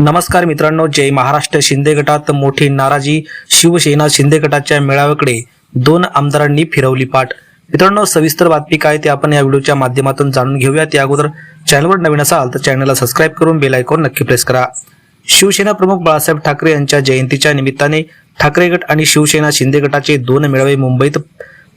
नमस्कार मित्रांनो जय महाराष्ट्र शिंदे गटात मोठी नाराजी. शिवसेना शिंदे गटाच्या मेळाव्याकडे दोन आमदारांनी फिरवली पाठ. मित्रांनो सविस्तर बातमी काय ते आपण या व्हिडिओच्या माध्यमातून जाणून घेऊया. त्या अगोदर चॅनलवर नवीन असाल तर चॅनलला सबस्क्राईब करून बेल आयकॉन नक्की प्रेस करा. शिवसेना प्रमुख बाळासाहेब ठाकरे यांच्या जयंतीच्या निमित्ताने ठाकरे गट आणि शिवसेना शिंदे गटाचे दोन मेळावे मुंबईत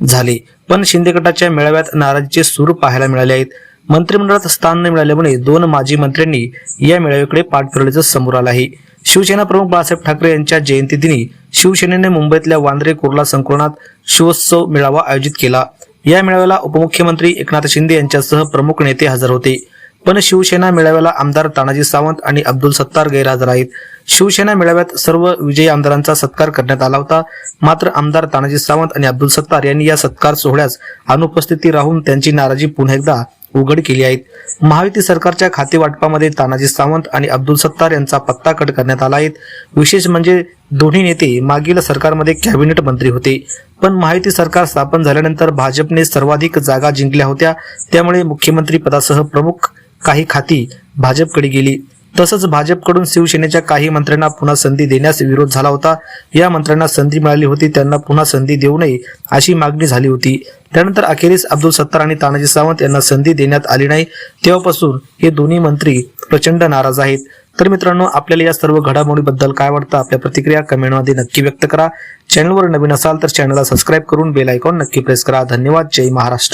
झाले. पण शिंदे गटाच्या मेळाव्यात नाराजीचे सूर पाहायला मिळाले आहेत. मंत्रिमंडळात स्थान न मिळाल्यामुळे दोन माजी मंत्र्यांनी या मेळाव्याकडे पाठ फिरवल्याचं समोर आलं आहे. शिवसेना प्रमुख बाळासाहेब ठाकरे यांच्या जयंती दिनी शिवसेनेने मुंबईतल्या वांद्रे कुर्ला संकुलनात शिवोत्सव मेळावा आयोजित केला. या मेळाव्याला उपमुख्यमंत्री एकनाथ शिंदे यांच्यासह प्रमुख नेते हजर होते. पण शिवसेना मेळाव्याला आमदार तानाजी सावंत आणि अब्दुल सत्तार गैरहजर आहेत. शिवसेना मेळाव्यात सर्व विजयी आमदारांचा सत्कार करण्यात आला होता. मात्र आमदार तानाजी सावंत आणि अब्दुल सत्तार यांनी या सत्कार सोहळ्यास अनुपस्थिती राहून त्यांची नाराजी पुन्हा एकदा उघड केली आहेत. महायुती सरकारच्या खाते वाटपामध्ये तानाजी सावंत आणि अब्दुल सत्तार यांचा पत्ता कट करण्यात आला आहे. विशेष म्हणजे दोन्ही नेते मागील सरकारमध्ये कॅबिनेट मंत्री होते. पण महायुती सरकार स्थापन झाल्यानंतर भाजपने सर्वाधिक जागा जिंकल्या होत्या. त्यामुळे मुख्यमंत्री पदासह प्रमुख काही खाती भाजपकडे गेली. तसंच भाजपकडून शिवसेनेच्या काही मंत्र्यांना पुन्हा संधी देण्यास विरोध झाला होता. या मंत्र्यांना संधी मिळाली होती त्यांना पुन्हा संधी देऊ नये अशी मागणी झाली होती. त्यानंतर अखेरीस अब्दुल सत्तार आणि तानाजी सावंत यांना संधी देण्यात आली नाही. तेव्हापासून हे दोन्ही मंत्री प्रचंड नाराज आहेत. तर मित्रांनो आपल्याला या सर्व घडामोडीबद्दल काय वाटतं? आपल्या प्रतिक्रिया कमेंटमध्ये नक्की व्यक्त करा. चॅनलवर नवीन असाल तर चॅनलला सबस्क्राईब करून बेल आयकॉन नक्की प्रेस करा. धन्यवाद. जय महाराष्ट्र.